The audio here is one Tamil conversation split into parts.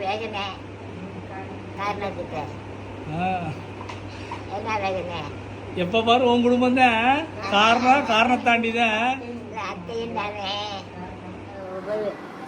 வேதனை காரணத்துக்கு. என்ன வேதனை எப்போ பாரு உன் குடும்பம் தான் காரணம் காரணத்தாண்டி தான் அத்தையும் தானே.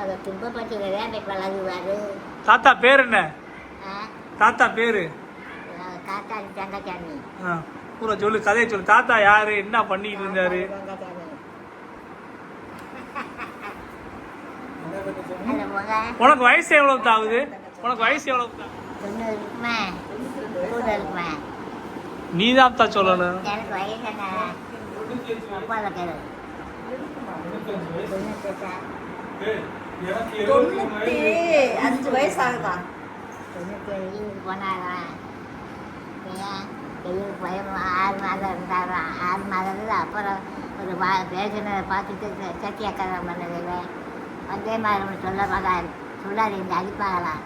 அதை துன்பப்பட்டு பழகுவார். தாத்தா பேர் என்ன? தாத்தா பேரு? காத்தாடி தங்கச்சாமி. ஆ. பூரா சொல்லு கதையை சொல்லு. தாத்தா யாரு? என்ன பண்ணிட்டு இருந்தாரு தங்கச்சாமி அந்த முக உனக்கு வயசு எவ்வளவு ஆகுது? உனக்கு வயசு இருக்குமா நீ தான் தான் சொல்லணும். தொண்ணூத்தி அஞ்சு வயசு ஆகுதா? போனாரா? வெயிலுக்கு பயம் ஆறு மாதம் இருந்தாராம் ஆறு மாதம் அப்புறம் ஒரு வா பேசினதை பார்த்துட்டு சத்தியாக்காரம் பண்ணதில்லை வந்தே மாதிரி சொல்ல மாட்டார் சொல்லாது இந்த அடிப்பாங்களாம்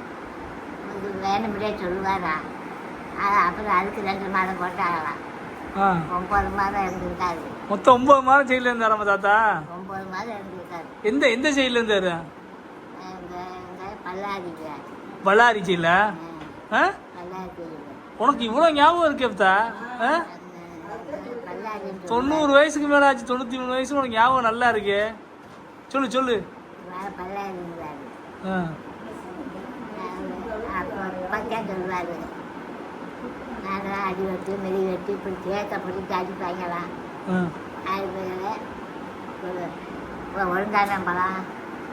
இது வேணும்னே சொல்லுவாரா? அது அப்புறம் அதுக்கு ரெண்டு மாதம் போட்டாங்களாம் ஆ. ஒம்பது மாதம் இருந்திருக்காரு. மொத்தம் ஒன்பது மாதம் ஜெயில இருந்தாரா நம்ம தாத்தா? ஒம்பது மாதம் இருந்திருக்காரு. எந்த எந்த ஜெயில இருந்தாரு? ஜெயில. ஆ பல்லாரி கோயில் உனக்கு இவ்வளோ ஞாபகம் இருக்கு அப்பதா ஆ? பல்லாரி தொண்ணூறு வயசுக்கு மேல ஆச்சு தொண்ணூத்தி மூணு வயசு உனக்கு ஞாபகம் நல்லா இருக்கு. சொல்லு சொல்லு. பச்சா சொல்லுவாரு நாங்களாம் அடி வெட்டி மெதி வெட்டி இப்படி தேக்க பிடிச்சி அடிப்பாங்களாம் ஆ. அது பேர் ஒரு ஒரு ஒழுங்கான பழம்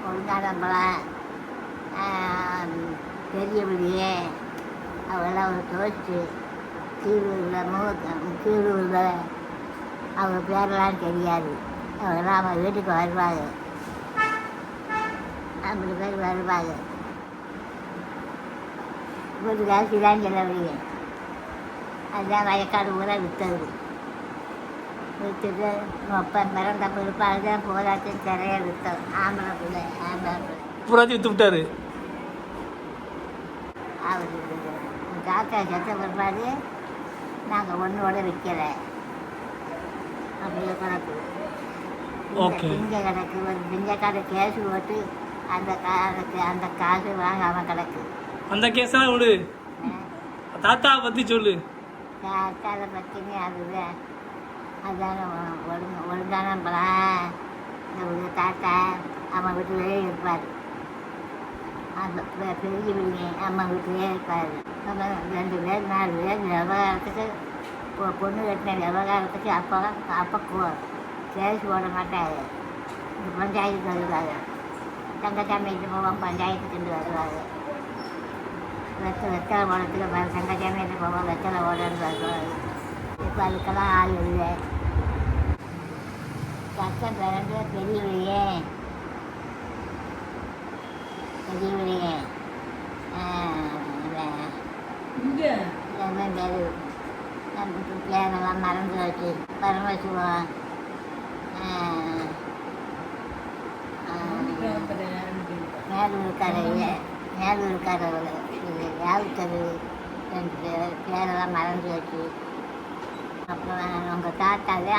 ஒழுங்கான பழம் பெரிய வெளியே அவெல்லாம் ஒரு டோஸ்ட்டு கீழூரில் முக கீழூரில் அவங்க பேரெல்லாம் தெரியாது. அவங்கெல்லாம் அவங்க வீட்டுக்கு வருவாங்க ஐம்பது பேர் வருவாங்க. வீட்டுக்காக தான் செலவழிங்க அதுதான் வயக்காடு ஊரை விற்றது விற்றுட்டு அப்போ பிறந்த பிற்பாடு தான் போராட்டம் நிறைய விற்றோம் ஆம்பளை பிள்ளை ஆம்பளை பிள்ளை. பூராத்தி வித்து விட்டாரு. அவர் தாத்தா செத்த பிற்பாடு நாங்கள் ஒன்றோட விற்கலை அப்படியே கிடக்கு Okay. திங்க கிடக்கு ஒரு திங்கக்கார கேஸ் போட்டு அந்த காசுக்கு அந்த காசு வாங்காமல் கிடக்கு அந்த கேஸெல்லாம் விடு. தாத்தா பத்தி சொல்லு. தாத்தாவை பற்றினே அதுதான் அதான ஒழுங்கு ஒழுங்கான பழம் இந்த தாத்தா அம்மா வீட்டிலே இருப்பார். அந்த பெரிய பிள்ளைங்க அம்மா வீட்டிலே இருப்பார். அப்புறம் ரெண்டு பேர் நாலு பேர் விவகாரத்துக்கு பொண்ணு கட்டின விவகாரத்துக்கு அப்போ அப்போ கேஸ் போட மாட்டாங்க இந்த பஞ்சாயத்துக்கு வருவாங்க தங்கச்சாமிக்கு போவோம் பஞ்சாயத்துக்கு வருவாங்க வெத்த வெத்தலை ஓடத்துக்கு தங்கச்சாமிக்கு போவோம் வெத்தலை ஓடன்னு வருவாங்க இப்போ அதுக்கெல்லாம் ஆள் இல்லை. சட்டம் பிறந்து பெரியவளையே பெரியவளையே இங்க? எல்லாம் பேர் நம்ம பேரெல்லாம் மறந்து வச்சு பரமசிவம் மேலூர் கரையில் இது யாவுத்தரு ரெண்டு பேர் பேரெல்லாம் மறந்து வச்சு அப்புறம் உங்கள் தாத்தாவே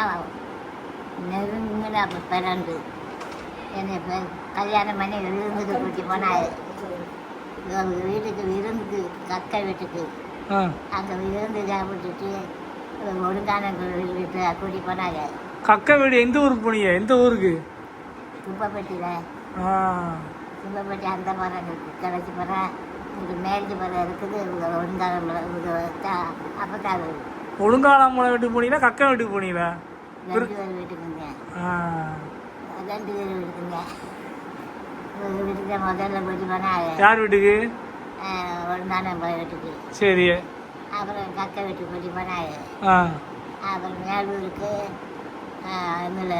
நெருங்கின அப்போ பிறந்து. என்னை கல்யாணம் பண்ணி விருந்துக்கு கூட்டி போனாரு அவங்க வீட்டுக்கு விருந்துக்கு கக்க வீட்டுக்கு. அங்கே விருந்து சாப்பிட்டுட்டு ஒழுங்கான வீட்டு கூட்டி போனாங்க. கக்க வீடு எந்த ஊருக்கு போனீங்க? எந்த ஊருக்கு? குப்பப்பட்டியில். குப்பப்பட்டி அந்த மரம் இருக்குது கிடச்சி மரம் இங்கே மேரிஜ் மரம் இருக்குது. இவங்க ஒழுங்கான மரம் இவங்க தா- அப்பத்தான் அது ஒழுங்காலாமலை வீட்டுக்கு போனீங்களா? கக்க வீட்டுக்கு போனீங்களா? ரெண்டு பேர் வீட்டுக்குங்க. ரெண்டு பேர் வீட்டுக்குங்க. வீட்டுக்கு முதல்ல கூட்டி போனாங்க யார் வீட்டுக்கு? ஒழுங்கான மரம் வீட்டுக்கு. சரி. அப்புறம் கக்க வீட்டுக்கு போனாங்க ஆ. அப்புறம் மேலூருக்கு இதில்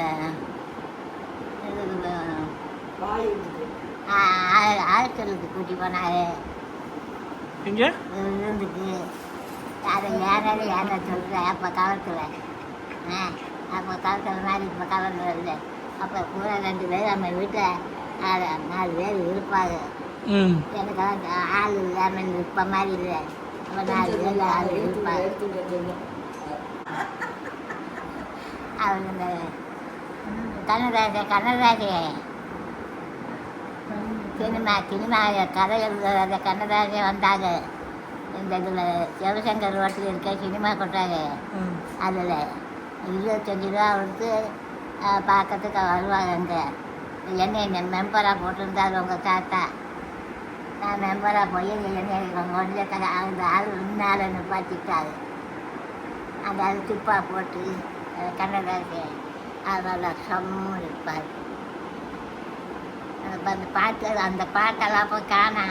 ஹாஸ்டலுக்கு கூட்டி போனாங்க இங்க விருந்துக்கு அதை ஏனாலும் ஏன்னா சொல்கிறேன் அப்போ ஆ அப்போ காலத்தில் மாதிரி இப்போ காலத்தில் இல்லை. அப்போ கூட ரெண்டு பேர் நம்ம வீட்டில் நாலு நாலு பேர் இருப்பாங்க ம். எனக்கு வந்து ஆள் இல்லாமல் இருப்ப மாதிரி இல்லை. அப்போ நாலு பேர் ஆள் இருப்பாங்க அவர் இந்த கண்ணதாச கண்ணதாச சினிமா சினிமா கதை எழுதுற கண்ணதாசே வந்தாங்க. இந்த இதில் சிவசங்கர் ரோட்டில் இருக்க சினிமா கொட்டாங்க. அதில் இருபத்தஞ்சி ரூபா கொடுத்து பார்க்கறதுக்கு வருவாங்க அங்கே. என்னை மெம்பராக போட்டிருந்தாரு உங்கள் தாத்தா. நான் மெம்பராக போய் என்னை கொண்டு தர அந்த ஆள் முன்னால் நிப்பாட்டிட்டாரு அந்த ஆள் துப்பா போட்டு கண்ணதாசி அதோட சம்மு இருப்பார். அந்த பாட்டு அந்த பாட்டெல்லாம் அப்போ காணா.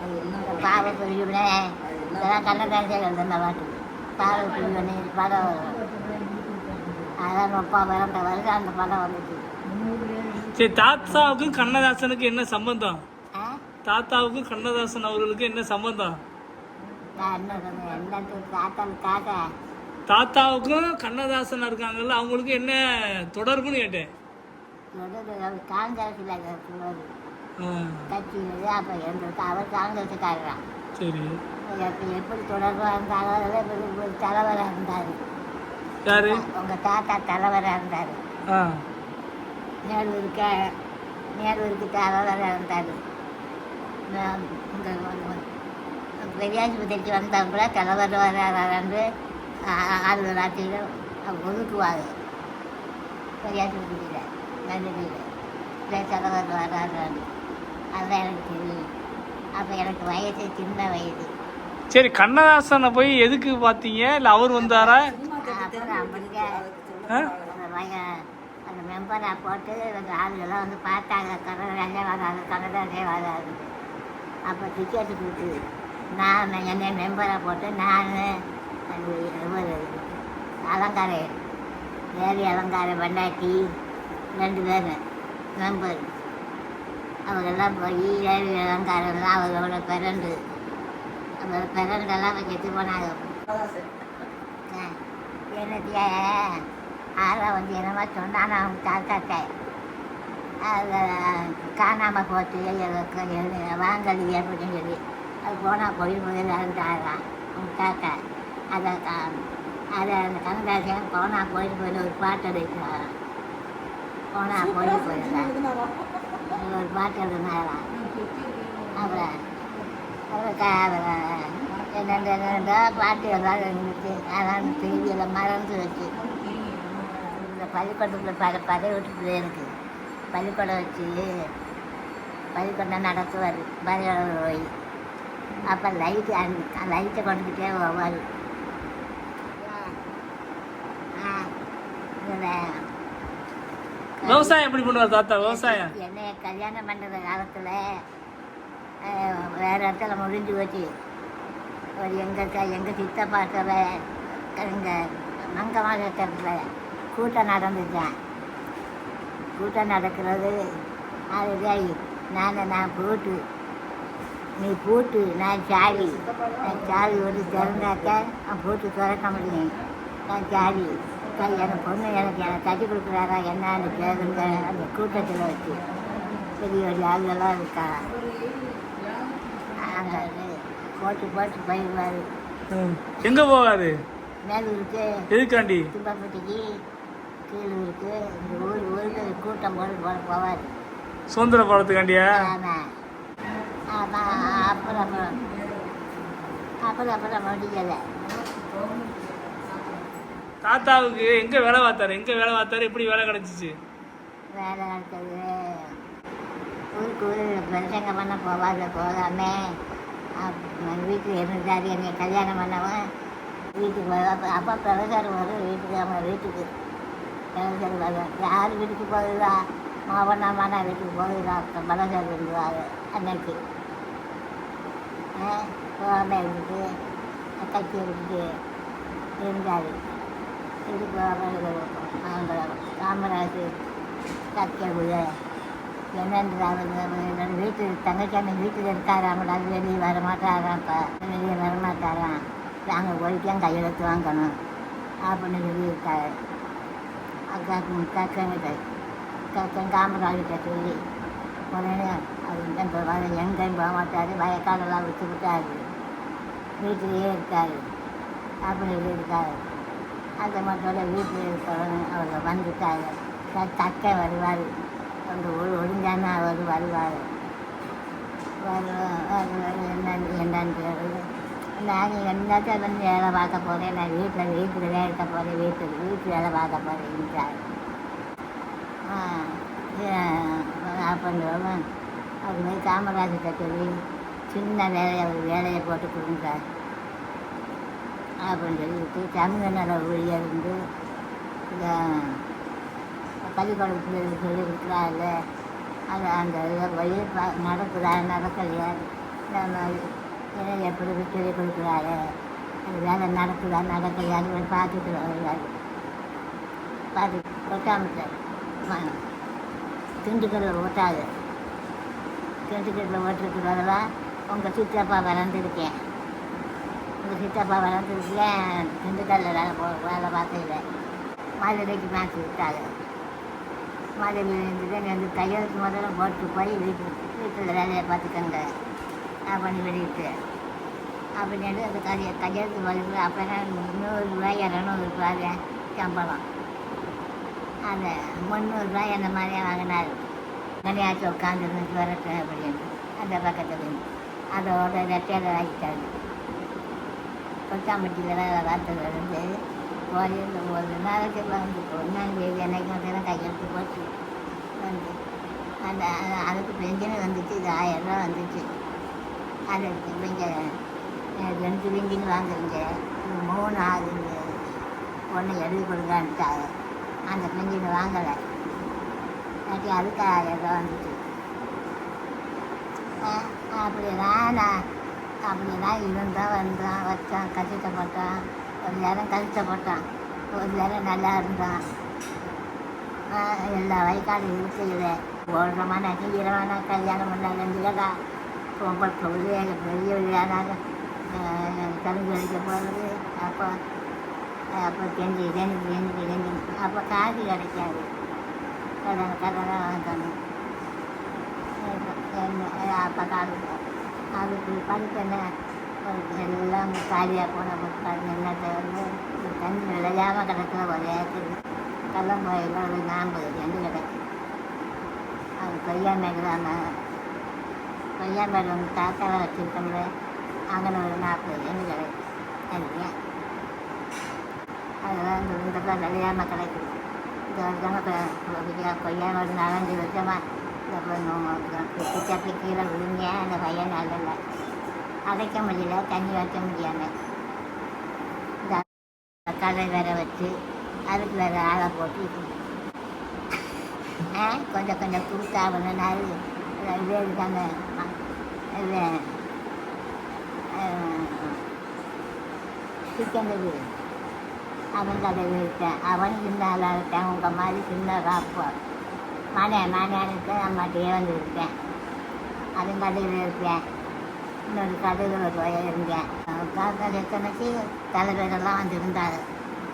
அது என்ன இந்த பாவை புரியுமே இதெல்லாம் கண்ணதாசி எழுதுன பாட்டு. பாவை புரியுமே படம் அதான் முப்பது பிறந்த வருஷம் அந்த படம் வந்துச்சு. சரி தாத்தாவுக்கும் கண்ணதாசனுக்கு என்ன சம்பந்தம்? தாத்தாவுக்கும் கண்ணதாசன் அவர்களுக்கு என்ன சம்பந்தம்? தாத்தாவுக்கும் கண்ணதாசன் இருக்காங்கல்ல அவங்களுக்கு என்ன தொடர்புன்னு கேட்டேன். காங்கிரஸில் ஆ, கட்சி அப்போ இருந்தது அவர் காங்கிரஸுக்காரரான் சரி. எப்போ எப்படி தொடர்பாக இருந்தாலும் தலைவராக இருந்தார். யாரு? உங்கள் தாத்தா தலைவராக இருந்தார். நேருவுக்கு நேருவுக்கு தலைவராக இருந்தார். பெரியாஸ்பத்திரிக்கு வந்தவங்கள தலைவர் வராரு ஆறு ராத்திரியில் ஒதுக்குவாங்க பெரியாஸ்பத்திரியில் நல்லதில் தலைவர் வராரு அதுதான் எனக்கு தெரியும் அப்போ எனக்கு வயசு சின்ன வயசு சரி கண்ணதாசனை போய் எதுக்கு பார்த்தீங்க? இல்லை அவர் வந்தாரா? அப்புறம் அப்படிங்க? அந்த வய- அந்த மெம்பரை போட்டு அந்த ஆளுகெல்லாம் வந்து பார்த்தாங்க. கன்னடாலே வராது கன்னடாலே வராது அப்போ டிக்கெட்டு கொடுத்து நான் என்னை மெம்பரை போட்டு நான் இவர் அலங்காரம் வேறு அலங்காரம் பண்ணாட்டி ரெண்டு பேர் மெம்பர் அவங்கெல்லாம் போய் ஏழு அலங்காரம்லாம் அவங்களோட பிறண்டு அவரோட பிறண்டெல்லாம் கெட்டு போனாங்க. என்னத்திய? ஆளை வந்து என்னமா சொன்னான் அவங்க தாத்தாட்ட. அதை காணாமல் போச்சு எனக்கு எழு- வாங்கலி அப்படின்னு சொல்லி. அது போனால் போய் முதல்ல இருந்தாராம் அவங்க தாத்தா. அதை கா- அதை அந்த கனகாசியம் போனால் போயிட்டு போய் ஒரு பாட்டு அடிக்கிறாராம் போனால் போய் போயிருந்தான். ஒரு பாட்டு எழுதினாராம் அப்புறம் அப்புறம் என்னென்ன என்னென்ன பாட்டு எல்லாம் இருந்துச்சு அதான் செய்தியில் மறந்து வச்சு. இந்த பள்ளிக்கூடத்தில் பல பதவி விட்டுட்டு இருக்கு பள்ளிக்கூடம் வச்சு பள்ளிக்கூடம் நடத்துவார். பள்ளிக்கூடம் போய். அப்போ லைட்டு அந்த லைட்டை கொண்டுக்கிட்டே போவார். ஆ. இதில் விவசாயம் எப்படி பண்ணுவார் தாத்தா? விவசாயம்? என்ன கல்யாணம் பண்ணுற காலத்தில் வேறு இடத்துல முடிஞ்சு போச்சு. ஒரு எங்கள் எங்கள் சித்தப்பாக்கிற எங்கள் மங்கமாக இருக்கிறதுல கூட்டம் நடந்துச்சேன் கூட்டம் நடக்கிறது அது நான் நான் போட்டு நீ பூட்டு நான் சாவி நான் சாவி ஒரு திறந்தாக்க நான் போட்டு திறக்க முடியும். நான் சாவி எனக்கு பொண்ணு எனக்கு எனக்கு கட்டி கொடுக்குறாரா என்னன்னு கேளுங்க அந்த கூட்டத்தில் வச்சு பெரிய பெரிய ஆளுகள்லாம் இருக்கா அங்கே போட்டு போட்டு போயிடுவார். ம். எங்க போவாரு? மேலூருக்கு. எதுக்காண்டி? தும்பப்பட்டிக்கு கீழூருக்கு இந்த ஊர் ஊருக்கு கூட்டம் போட்டு போட போவார். சுதந்திர படத்துக்காண்டியா ஆமாம் ஆமாம் அப்புறம் அப்புறம் அப்புறம் அப்புறம் முடியலை. தாத்தாவுக்கு எங்க வேலை பார்த்தாரு? எங்க வேலை பார்த்தாரு? எப்படி வேலை கிடைச்சிச்சு? வேலை கிடைச்சது. ஊருக்கு ஊர் பிரசங்க பண்ண போவாத போகாமே. வீட்டில் இருந்தார் என்னை கல்யாணம் பண்ணவன் வீட்டுக்கு வர அப்போ பிரதர் வரும் வீட்டுக்கு அவன் வீட்டுக்கு. பிரதர் வரும் யார் வீட்டுக்கு போகுதா? மாவண்ணாமான வீட்டுக்கு போகுதா? பிரதர் இருந்துவார் அன்னைக்கு. போகாமல் இருந்துட்டு கட்சி இருந்துட்டு இருந்தார். இதுக்கு மாம்பழம் காமராஜ் கற்கவுல என்னன்றது அவங்க வீட்டில் தங்கச்சி அந்த வீட்டில் இருக்காராமடா வெளியே வர மாட்டாராம்ப்பா வெளியே வர மாட்டாராம் நாங்கள் போய்தான் கையெழுத்து வாங்கணும் அப்படின்னு சொல்லியிருக்காரு. அக்காக்கு கக்கங்கிட்ட கக்கன் காமராஜிட்ட சொல்லி உடனே அது தான் எங்கேயும் போக மாட்டார் வயக்காடெல்லாம் விட்டு விட்டாரு வீட்டிலேயே இருக்காரு அப்படின்னு சொல்லியிருக்காரு. அந்த மட்டும் வீட்டில் சொல்லணும் அவங்க வந்துட்டாங்க. த- தக்கை வருவார். அந்த ஒரு ஒழுங்கான அவர் வருவார். வருவார். என்னன்னு என்னன்னு கேளு. நான் என்னத்தை வந்து வேலை பார்க்க போகிறேன் நான் வீட்டில் வீட்டில் வேலை இருக்க போகிறேன் வீட்டில் வீட்டில் வேலை பார்க்க போகிறேன்ட்டார் பண்ணுறவங்க அது மாதிரி காமராஜர்கிட்ட சொல்லி சின்ன வேலையை அவர் வேலையை போட்டு கொடுங்க. அப்படின்னு சொல்லிட்டு தமிழ் நல ஊழியர் வந்து இந்த பள்ளிக்கூடம் பிள்ளைகளுக்கு சொல்லி கொடுக்குறாருல அது அந்த வழி நடக்குதா நடக்கலையா? நம்ம எப்படி சொல்லி கொடுக்குறாரு அது வேலை நடக்குதா நடக்கலையான்னு பார்த்துட்டு வருவார் பார்த்து கொட்டாமட்டார் திண்டுக்கல்ல ஓட்டாது. திண்டுக்கல்ல ஓட்டுறதுக்கு பதிலாக உங்கள் சித்தப்பா வளர்ந்துருக்கேன். சித்தப்பா வளர்ந்துருக்கேன் திண்டுக்கல்ல வேலை போ வேலை பார்த்ததில்ல மதுரைக்கு மேட்ச் விட்டாங்க. மதுரையில் இருந்துட்டு வந்து கையெழுத்து முதல்ல போட்டு போய் வீட்டு வீட்டில் வேலையை பார்த்துக்கங்க. அப்படின்னு சொல்லிட்டு அப்படின்னு அந்த கைய கையெழுத்து வருது அப்போனா நூறுரூவாய் இரநூறுபாய் சம்பளம். அந்த முந்நூறுரூவா அந்த மாதிரியே வாங்கினார். மணியாச்சும் உட்காந்துருந்து வரட்டு அப்படின்னு அந்த பக்கத்தில் அதோட ரெட்டையில் வாங்கிட்டாரு. கொச்சாம்பட்டியில் வேலை பார்த்ததுலேருந்து போய் இந்த ஒரு நாளைக்கு வந்து ஒன்றாம் தேதி அன்னைக்கு கையெழுத்து போட்டு வந்து அந்த அதுக்கு பென்ஷன் வந்துச்சு. இது ஆயிரம் ரூபா வந்துச்சு. அது இவங்க இங்கே ரெண்டு பென்ஷன் வாங்குறீங்க மூணு ஆகுது ஒன்று எழுதி கொடுக்கான்ட்டாங்க அந்த பென்ஷன் வாங்கலை. இல்லாட்டி அதுக்கு ஆயிரம் ரூபா வந்துச்சு. அப்படி நான் அப்படிலாம் இருந்தால் வந்தான் வச்சான் கஷ்டப்பட்டான் ஒரு நேரம் கஷ்டப்பட்டான் ஒரு நேரம் நல்லா இருந்தான் எல்லா வயக்காடு இருக்குது ஓடுறமான இரவானா கல்யாணம் பண்ணாங்க ரொம்ப பெரிய பெரிய விழானாக கரும்பு அடிக்க போகிறது அப்போ அப்போ கெஞ்சி கெஞ்சி கெஞ்சி கெஞ்சி. அப்போ காசு கிடைக்காது. கடன் கடனாக வாங்கணும். அப்போ காசு அதுக்கு படிப்பு என்ன ஒரு எல்லாம் காலியாக போன பிற்பாடு என்னத்தை வந்து தண்ணி விளையாமல் கிடக்கிற ஒரு ஏக்கர் கள்ளம்புறையில் ஒரு நாற்பது ரெண்டு கிடக்கு. அது கொய்யா மேகலாம் கொய்யா மேல வந்து தாத்தாவை வச்சுருக்கோம்ல அங்கே ஒரு நாற்பது ரெண்டு கிடக்கு. அது அதெல்லாம் இந்த இந்த விளையாமல் கிடக்குது இந்த வருஷமாக கொய்யா ஒரு நாலஞ்சு வருஷமாக பிச்சை கீழே விழுங்க அந்த பையன் நல்லல அடைக்க முடியல தண்ணி வைக்க முடியாம இந்த கடை வேற வச்சு அதுக்கு வேற ஆளை போட்டு ஆ கொஞ்சம் கொஞ்சம் கொடுத்தா ஒன்று நாள் இதே இருக்காங்க. சிக்கன் அவன் கதை இருக்கேன் அவன் சின்ன ஆளாக இருக்கேன் உங்கள் மாதிரி சின்ன காப்பான் மானே மானேனுக்கு அம்மாட்டையே வந்து இருக்கேன் அதுவும் கடையில் இருக்கேன் இன்னொரு கதையில் ஒரு வயல் இருந்தேன். காக்கா எத்தனைக்கு தலைவரெல்லாம் வந்திருந்தார்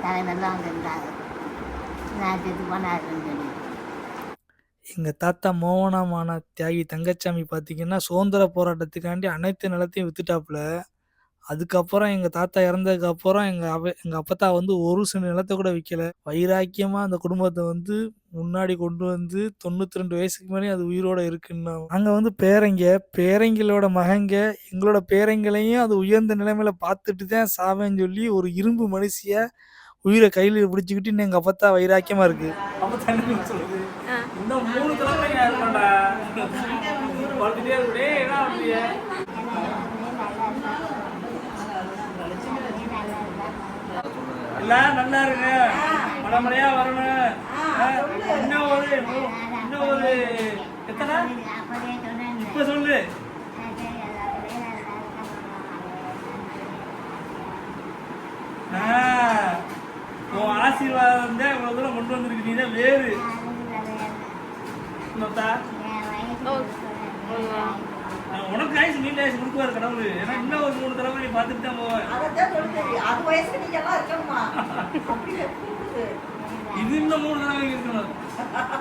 தலைவரெல்லாம் வந்திருந்தார் நான் செத்து போனாருன்னு சொல்லி. எங்கள் தாத்தா மோகனமான தியாகி தங்கச்சாமி பார்த்தீங்கன்னா சுதந்திர போராட்டத்துக்காண்டி அனைத்து நிலத்தையும் வித்துட்டாப்புல. அதுக்கப்புறம் எங்கள் தாத்தா இறந்ததுக்கு அப்புறம் எங்கள் அவ எங்கள் அப்பத்தா வந்து ஒரு சில நிலத்தை கூட விற்கல வைராக்கியமாக அந்த குடும்பத்தை வந்து முன்னாடி கொண்டு வந்து தொண்ணூற்றி ரெண்டு வயசுக்கு மேலே அது உயிரோட இருக்குன்னா நாங்கள் வந்து பேரங்க பேரங்களோட மகங்க எங்களோட பேரங்களையும் அது உயர்ந்த நிலைமையில பார்த்துட்டு தான் சாவேன்னு சொல்லி ஒரு இரும்பு மனுஷிய உயிரை கையில் பிடிச்சிக்கிட்டு இன்னும் எங்கள் அப்பத்தா வைராக்கியமாக இருக்கு. அப்பத்தா என்ன சொல்லுது இன்னும் மூணு தலைமுறைங்க இருக்கணும்டா வளர்த்துட்டே இருக்கே என்ன அப்படியே எல்லாம் நல்லா இருங்க. மலைமலையா வரணும். இன்னும் ஒரு இன்னும் ஒரு எத்தனை? அப்படியே இப்ப சொல்லு. ஆ, உன் ஆசீர்வாதம் தான் இவ்வளவு தூரம் கொண்டு வந்திருக்கு. நீ வேறு. இன்னொத்தா, உனக்கு ஆயுசு நீண்ட ஆயுசு கொடுக்குவாரு கடவுள். ஏன்னா இன்னும் ஒரு மூணு தலைமுறை நீ பார்த்துட்டு தான் போவேன். அதைத்தான் சொல்லுது அது வயசுக்கு